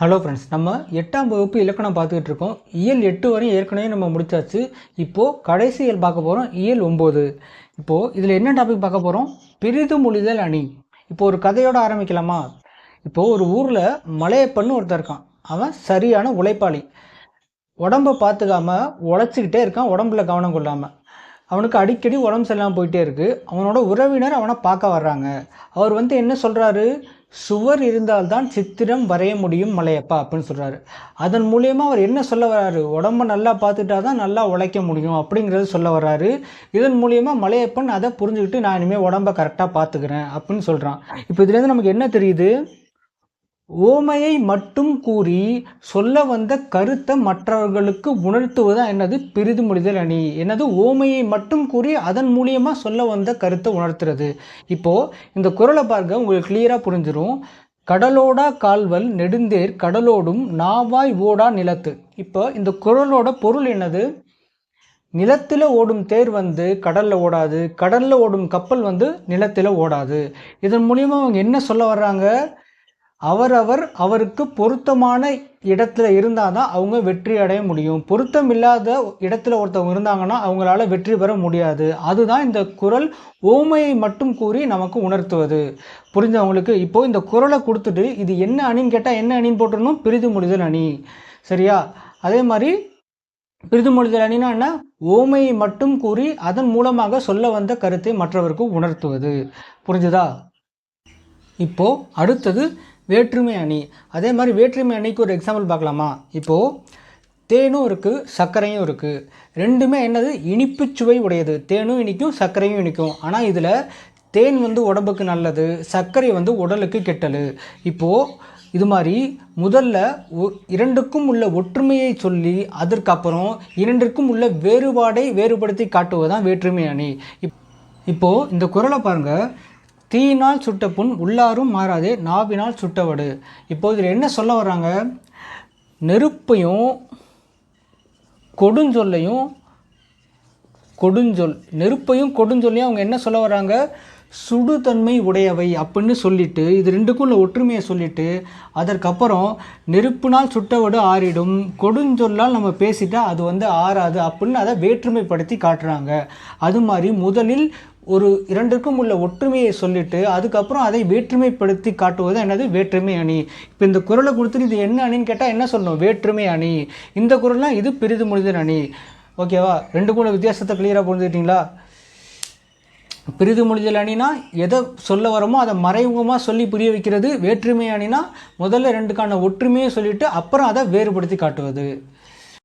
Hello friends நம்ம எட்டாம் வகுப்பு இலக்கணம் பார்த்துக்கிட்டு இருக்கோம். இயல் எட்டு வரையும் ஏற்கனவே நம்ம முடிச்சாச்சு. இப்போது கடைசி இயல் பார்க்க போகிறோம் இயல் ஒம்பது இப்போது இதில் என்ன டாபிக் பார்க்க போகிறோம் பெரிதும் மொழிதல் அணி. இப்போ ஒரு கதையோடு ஆரம்பிக்கலாமா? இப்போது ஒரு ஊரில் மலையப்பன்னு ஒருத்தன் இருக்கான். அவன் சரியான உழைப்பாளி. உடம்பை பார்த்துக்காம உழைச்சிக்கிட்டே இருக்கான். உடம்புல கவனம் கொள்ளாமல் அவனுக்கு அடிக்கடி உடம்பு சரியில்லாமல் போயிட்டே இருக்குது அவனோட உறவினர் அவனை பார்க்க வர்றாங்க. அவர் வந்து என்ன சொல்கிறாரு சுவர் இருந்தால்தான் சித்திரம் வரைய முடியும் மலையப்பா அப்படின்னு சொல்கிறாரு அதன் மூலயமா அவர் என்ன சொல்ல வர்றாரு? உடம்ப நல்லா பார்த்துட்டா தான் நல்லா உழைக்க முடியும் அப்படிங்கிறது சொல்ல வர்றாரு. இதன் மூலயமா மலையப்பன் அதை புரிஞ்சுக்கிட்டு நான் இனிமேல் உடம்ப கரெக்டாக பார்த்துக்கிறேன் அப்படின்னு சொல்கிறான் இப்போ இதுலேருந்து நமக்கு என்ன தெரியுது? ஓமையை மட்டும் கூறி சொல்ல வந்த கருத்தை மற்றவர்களுக்கு உணர்த்துவதா என்னது? பிரிது முடிதல் அணி. என்னது? ஓமையை மட்டும் கூறி அதன் மூலியமாக சொல்ல வந்த கருத்தை உணர்த்துறது. இப்போது இந்த குரலை பார்க்க உங்களுக்கு கிளியராக புரிஞ்சிடும் கடலோடா கால்வல் நெடுந்தேர் கடலோடும் நாவாய் ஓடா நிலத்து. இப்போ இந்த குரலோட பொருள் என்னது? நிலத்தில் ஓடும் தேர் வந்து கடலில் ஓடாது. கடலில் ஓடும் கப்பல் வந்து நிலத்தில் ஓடாது. இதன் மூலியமாக அவங்க என்ன சொல்ல வர்றாங்க? அவரவர் அவருக்கு பொருத்தமான இடத்துல இருந்தால் தான் அவங்க வெற்றி அடைய முடியும். பொருத்தம் இல்லாத இடத்துல ஒருத்தவங்க இருந்தாங்கன்னா அவங்களால வெற்றி பெற முடியாது. அதுதான் இந்த குரல் ஓமையை மட்டும் கூறி நமக்கு உணர்த்துவது. புரிஞ்சவங்களுக்கு? இப்போ இந்த குரலை கொடுத்துட்டு இது என்ன அணின்னு கேட்டால் என்ன அணின்னு போட்டுருணும் பிரிது முடிதல் அணி. சரியா? அதே மாதிரி பிரிது மொழிதல் அணினா என்ன? ஓமையை மட்டும் கூறி அதன் மூலமாக சொல்ல வந்த கருத்தை மற்றவருக்கு உணர்த்துவது. புரிஞ்சுதா? இப்போ அடுத்தது வேற்றுமை அணி. அதே மாதிரி வேற்றுமை அணிக்கு ஒரு எக்ஸாம்பிள் பார்க்கலாமா? இப்போது தேனும் இருக்குது சர்க்கரையும் இருக்குது ரெண்டுமே என்னது? இனிப்பு சுவை உடையது. தேனும் இனிக்கும் சர்க்கரையும் இனிக்கும். ஆனால் இதில் தேன் வந்து உடம்புக்கு நல்லது சர்க்கரை வந்து உடலுக்கு கெட்டது. இப்போது இது மாதிரி முதல்ல ஒ- இரண்டுக்கும் உள்ள ஒற்றுமையை சொல்லி அதற்கப்புறம் இரண்டிற்கும் உள்ள வேறுபாடை வேறுபடுத்தி காட்டுவதுதான் வேற்றுமை அணி. இப் இப்போது இந்த குரலை பாருங்கள் தீயினால் சுட்ட புண் உள்ளாரும் மாறாதே நாவினால் சுட்டவடு. இப்போ இதில் என்ன சொல்ல வர்றாங்க? நெருப்பையும் கொடுஞ்சொல்லையும் கொடுஞ்சொல் நெருப்பையும் கொடுஞ்சொல்லையும் அவங்க என்ன சொல்ல வர்றாங்க? சுடுதன்மை உடையவை அப்படின்னு சொல்லிட்டு இது ரெண்டுக்கும் உள்ள ஒற்றுமையை சொல்லிட்டு அதற்கப்புறம் நெருப்பினால் சுட்டவடு ஆறிடும் கொடுஞ்சொல்லால் நம்ம பேசிட்டால் அது வந்து ஆறாது அப்படின்னு அதை வேற்றுமைப்படுத்தி காட்டுறாங்க. அது மாதிரி முதலில் ஒரு இரண்டுக்கும் உள்ள ஒற்றுமையை சொல்லிட்டு அதுக்கப்புறம் அதை வேற்றுமைப்படுத்தி காட்டுவது என்னது? வேற்றுமை அணி. இப்போ இந்த குரலை கொடுத்துட்டு இது என்ன அணின்னு கேட்டால் என்ன சொல்லணும்? வேற்றுமை அணி. இந்த குரல்லாம் இது பெரிது முடிதல் அணி. ஓகேவா ரெண்டு கூட வித்தியாசத்தை கிளியராக புரிஞ்சுக்கிட்டீங்களா? பிரிது முடிதல் அணினா எதை சொல்ல வரமோ அதை மறைமுகமாக சொல்லி புரிய வைக்கிறது. வேற்றுமை அணினா முதல்ல ரெண்டுக்கான ஒற்றுமையை சொல்லிட்டு அப்புறம் அதை வேறுபடுத்தி காட்டுவது.